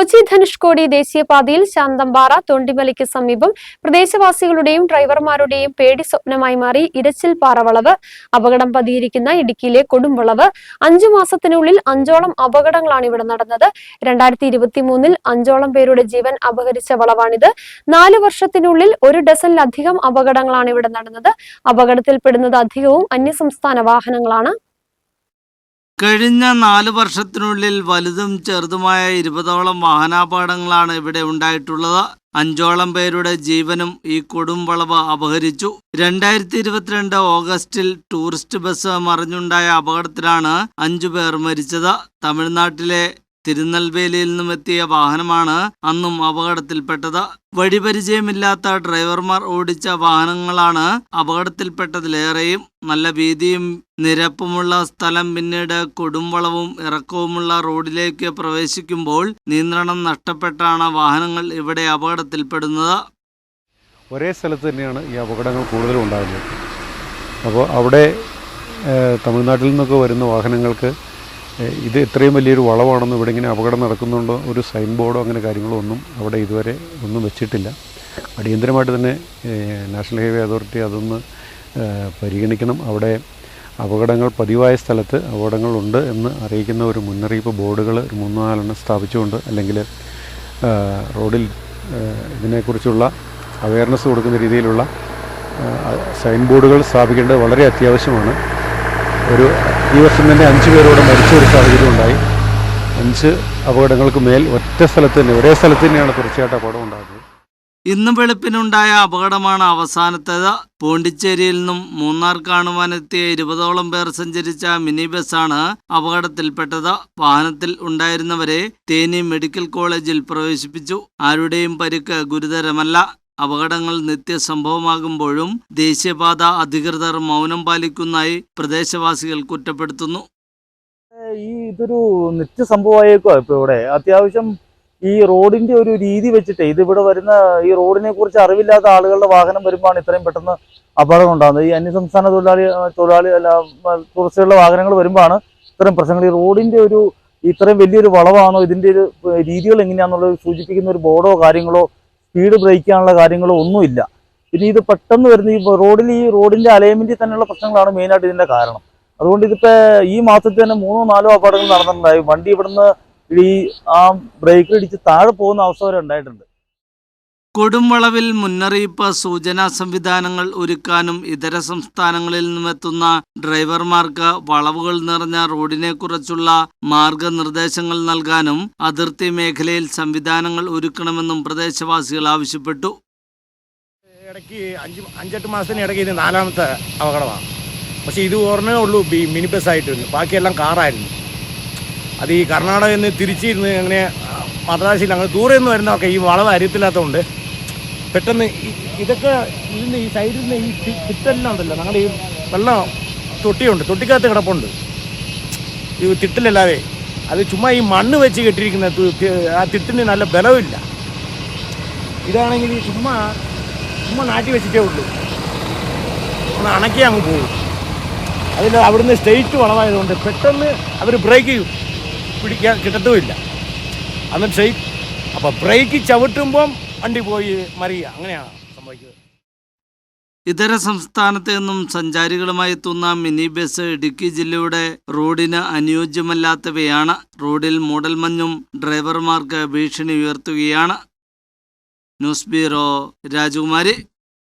കൊച്ചി ധനുഷ്കോടി ദേശീയപാതയിൽ ശാന്തമ്പാറ തൊണ്ടിമലയ്ക്ക് സമീപം പ്രദേശവാസികളുടെയും ഡ്രൈവർമാരുടെയും പേടി സ്വപ്നമായി മാറി ഇരച്ചിൽ പാറവളവ്. അപകടം പതിയിരിക്കുന്ന ഇടുക്കിയിലെ കൊടുംവളവ്. അഞ്ചു മാസത്തിനുള്ളിൽ അഞ്ചോളം അപകടങ്ങളാണ് ഇവിടെ നടന്നത്. രണ്ടായിരത്തി ഇരുപത്തി മൂന്നിൽ അഞ്ചോളം പേരുടെ ജീവൻ അപഹരിച്ച വളവാണിത്. നാല് വർഷത്തിനുള്ളിൽ ഒരു ഡസനിലധികം അപകടങ്ങളാണ് ഇവിടെ നടന്നത്. അപകടത്തിൽപ്പെടുന്നത് അധികവും അന്യസംസ്ഥാന വാഹനങ്ങളാണ്. കഴിഞ്ഞ നാല് വർഷത്തിനുള്ളിൽ വലുതും ചെറുതുമായ ഇരുപതോളം വാഹനാപകടങ്ങളാണ് ഇവിടെ ഉണ്ടായിട്ടുള്ളത്. അഞ്ചോളം പേരുടെ ജീവനും ഈ കൊടുംവളവ് അപഹരിച്ചു. രണ്ടായിരത്തി ഇരുപത്തിരണ്ട് ഓഗസ്റ്റിൽ ടൂറിസ്റ്റ് ബസ് മറിഞ്ഞുണ്ടായ അപകടത്തിലാണ് അഞ്ചു പേർ മരിച്ചത്. തമിഴ്നാട്ടിലെ തിരുനെൽവേലിയിൽ നിന്നും എത്തിയ വാഹനമാണ് അന്നും അപകടത്തിൽപ്പെട്ടത്. വഴിപരിചയമില്ലാത്ത ഡ്രൈവർമാർ ഓടിച്ച വാഹനങ്ങളാണ് അപകടത്തിൽപ്പെട്ടതിലേറെയും. നല്ല വീതിയും നിരപ്പുമുള്ള സ്ഥലം പിന്നീട് കൊടുംവളവും ഇറക്കവുമുള്ള റോഡിലേക്ക് പ്രവേശിക്കുമ്പോൾ നിയന്ത്രണം നഷ്ടപ്പെട്ടാണ് വാഹനങ്ങൾ ഇവിടെ അപകടത്തിൽപ്പെടുന്നത്. ഒരേ സ്ഥലത്ത് തന്നെയാണ് ഈ അപകടങ്ങൾ കൂടുതലും ഉണ്ടാകുന്നത്. അപ്പോൾ അവിടെ തമിഴ്നാട്ടിൽ നിന്നൊക്കെ വരുന്ന വാഹനങ്ങൾക്ക് ഇത് ഇത്രയും വലിയൊരു വളവാണെന്ന് ഇവിടെ ഇങ്ങനെ അപകടം നടക്കുന്നുണ്ടോ? ഒരു സൈൻ ബോർഡോ അങ്ങനെ കാര്യങ്ങളോ ഒന്നും അവിടെ ഇതുവരെ ഒന്നും വെച്ചിട്ടില്ല. അടിയന്തരമായിട്ട് തന്നെ നാഷണൽ ഹൈവേ അതോറിറ്റി അതൊന്ന് പരിഗണിക്കണം. അവിടെ അപകടങ്ങൾ പതിവായ സ്ഥലത്ത് അപകടങ്ങളുണ്ട് എന്ന് അറിയിക്കുന്ന ഒരു മുന്നറിയിപ്പ് ബോർഡുകൾ ഒരു മൂന്ന് നാലെണ്ണം സ്ഥാപിച്ചുകൊണ്ട് അല്ലെങ്കിൽ റോഡിൽ ഇതിനെക്കുറിച്ചുള്ള അവയർനെസ് കൊടുക്കുന്ന രീതിയിലുള്ള സൈൻ ബോർഡുകൾ സ്ഥാപിക്കേണ്ടത് വളരെ അത്യാവശ്യമാണ്. ഒരു ഈ വർഷം തന്നെ അഞ്ച് പേരോട് മരിച്ച ഒരു സാഹചര്യം ഉണ്ടായി. അഞ്ച് അപകടങ്ങൾക്ക് മേൽ ഒറ്റ സ്ഥലത്ത് തന്നെ ഒരേ സ്ഥലത്ത് തന്നെയാണ് തീർച്ചയായിട്ടും അപകടം ഉണ്ടാകുന്നത് ഇന്ന് വെളുപ്പിനുണ്ടായ അപകടമാണ് അവസാനത്തേത്. പോണ്ടിച്ചേരിയിൽ നിന്നും മൂന്നാർ കാണുവാനെത്തിയ ഇരുപതോളം പേർ സഞ്ചരിച്ച മിനി ബസ്സാണ് അപകടത്തിൽപ്പെട്ടത്. വാഹനത്തിൽ ഉണ്ടായിരുന്നവരെ തേനി മെഡിക്കൽ കോളേജിൽ പ്രവേശിപ്പിച്ചു. ആരുടെയും പരിക്ക് ഗുരുതരമല്ല. അപകടങ്ങൾ നിത്യസംഭവമാകുമ്പോഴും ദേശീയപാത അധികൃതർ മൗനം പാലിക്കുന്നതായി പ്രദേശവാസികൾ കുറ്റപ്പെടുത്തുന്നു. ഈ ഇതൊരു നിത്യസംഭവമായേക്കുവാ ഇപ്പൊ ഇവിടെ. അത്യാവശ്യം ഈ റോഡിന്റെ ഒരു രീതി വെച്ചിട്ട് ഇതിവിടെ വരുന്ന ഈ റോഡിനെ കുറിച്ച് അറിവില്ലാത്ത ആളുകളുടെ വാഹനം വരുമ്പോഴാണ് ഇത്രയും പെട്ടെന്ന് അപകടം ഉണ്ടാകുന്നത്. ഈ അന്യസംസ്ഥാന തൊഴിലാളി തൊഴിലാളി അല്ല ടൂറിസ്റ്റുകളുടെ വാഹനങ്ങൾ വരുമ്പോഴാണ് ഇത്തരം പ്രശ്നങ്ങൾ. ഈ റോഡിന്റെ ഒരു ഇത്രയും വലിയൊരു വളവാണോ? ഇതിന്റെ ഒരു രീതികൾ എങ്ങനെയാണെന്നുള്ളത് സൂചിപ്പിക്കുന്ന ഒരു ബോർഡോ കാര്യങ്ങളോ സ്പീഡ് ബ്രേക്ക് കാര്യങ്ങളോ ഒന്നുമില്ല. പിന്നെ ഇത് പെട്ടെന്ന് വരുന്ന ഈ റോഡിൽ ഈ റോഡിന്റെ അലൈൻമെന്റിൽ തന്നെയുള്ള പ്രശ്നങ്ങളാണ് മെയിനായിട്ട് ഇതിന്റെ കാരണം. അതുകൊണ്ട് ഇതിപ്പോ ഈ മാസത്തിൽ തന്നെ മൂന്നോ നാലോ അപകടങ്ങൾ നടന്നിട്ടുണ്ടായി. വണ്ടി ഇവിടുന്ന് ഈ ആ ബ്രേക്കിൽ ഇടിച്ച് താഴെ പോകുന്ന അവസ്ഥ വരെ ഉണ്ടായിട്ടുണ്ട്. കൊടുംവളവിൽ മുന്നറിയിപ്പ് സൂചനാ സംവിധാനങ്ങൾ ഒരുക്കാനും ഇതര സംസ്ഥാനങ്ങളിൽ നിന്നുമെത്തുന്ന ഡ്രൈവർമാർക്ക് വളവുകൾ നിറഞ്ഞ റോഡിനെക്കുറിച്ചുള്ള മാർഗനിർദ്ദേശങ്ങൾ നൽകാനും അതിർത്തി മേഖലയിൽ സംവിധാനങ്ങൾ ഒരുക്കണമെന്നും പ്രദേശവാസികൾ ആവശ്യപ്പെട്ടു. ഇടയ്ക്ക് അഞ്ച് അഞ്ചെട്ട് മാസത്തിന് ഇടയ്ക്ക് ഇത് നാലാമത്തെ അപകടമാണ്. പക്ഷേ ഇത് ഓർമ്മേ ഉള്ളൂ മിനി വരുന്നു ബാക്കിയെല്ലാം കാറായിരുന്നു. അത് ഈ കർണാടകയിൽ നിന്ന് തിരിച്ചിരുന്ന് അങ്ങനെ മദ്രാസിൽ അങ്ങനെ ദൂരെ നിന്ന് വരുന്നതൊക്കെ ഈ വളവ് അറിയത്തില്ലാത്തതുകൊണ്ട് പെട്ടെന്ന് ഇതൊക്കെ ഇതിന്റെ ഈ സൈഡിൽ നിന്ന് ഈ തിട്ടെല്ലാം ഉണ്ടല്ലോ ഞങ്ങളുടെ ഈ വെള്ളം തൊട്ടിയുണ്ട്. തൊട്ടിക്കകത്ത് കിടപ്പുണ്ട്. ഈ തിട്ടിലല്ലാതെ. അത് ചുമ്മാ ഈ മണ്ണ് വെച്ച് കെട്ടിയിരിക്കുന്ന ആ തിട്ടിന് നല്ല ബലമില്ല ഇതാണെങ്കിൽ ഈ ചുമ്മാ ചുമ്മാ നാട്ടി വെച്ചിട്ടേ ഉള്ളൂ. ഒന്ന് അണക്കി അങ്ങ് പോകും. അതിൽ അവിടുന്ന് സ്റ്റേറ്റ് വളവായതുകൊണ്ട് പെട്ടെന്ന് അവർ ബ്രേക്ക് പിടിക്കാൻ കിട്ടത്തുമില്ല. അന്ന് സ്റ്റേറ്റ് അപ്പോൾ ബ്രേക്ക് ചവിട്ടുമ്പം വണ്ടി പോയി മറിയുക. അങ്ങനെയാണ് സംഭവിക്കുന്നത്. ഇതര സംസ്ഥാനത്ത് നിന്നും സഞ്ചാരികളുമായി എത്തുന്ന മിനി ബസ് ഇടുക്കി ജില്ലയുടെ റോഡിന് അനുയോജ്യമല്ലാത്തവയാണ്. റോഡിൽ മൂടൽ മഞ്ഞും ഡ്രൈവർമാർക്ക് ഭീഷണി ഉയർത്തുകയാണ്. ന്യൂസ് ബ്യൂറോ രാജകുമാരി.